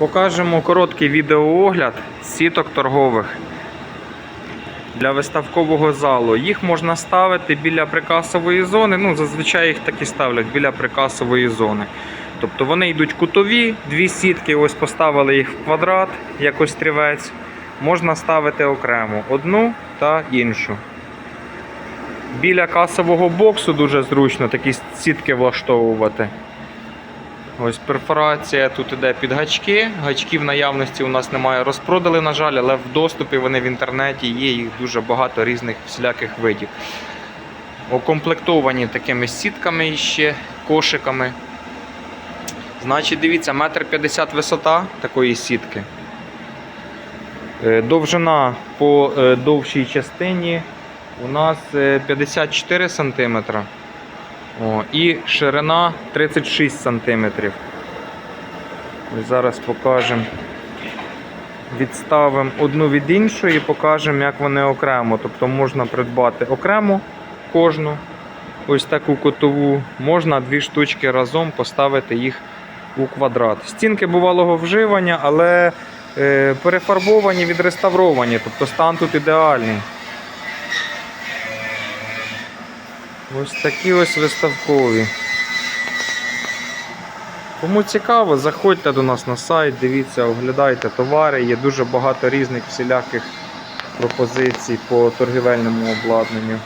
Покажемо короткий відеоогляд сіток торгових для виставкового залу. Їх можна ставити біля прикасової зони. Ну, зазвичай їх так і ставлять біля прикасової зони. Тобто вони йдуть кутові, дві сітки, ось поставили їх в квадрат, як острівець. Можна ставити окремо одну та іншу. Біля касового боксу дуже зручно такі сітки влаштовувати. Ось перфорація тут іде під гачки. Гачків наявності у нас немає, розпродали, на жаль, але в доступі вони в інтернеті є, їх дуже багато різних всіляких видів. Укомплектовані такими сітками ще, кошиками. Значить, дивіться, метр п'ятдесят висота такої сітки. Е, Довжина по е, довшій частині у нас е, 54 см. О, і ширина 36 см. Зараз покажемо. Відставимо одну від іншої, і покажемо, як вони окремо. Тобто можна придбати окремо кожну. Ось таку котову. Можна дві штучки разом поставити їх у квадрат. Стінки бувалого вживання, але е, перефарбовані, відреставровані, тобто стан тут ідеальний. Ось такі ось виставкові. Кому цікаво, заходьте до нас на сайт, дивіться, оглядайте товари. Є дуже багато різних всіляких пропозицій по торгівельному обладнанню.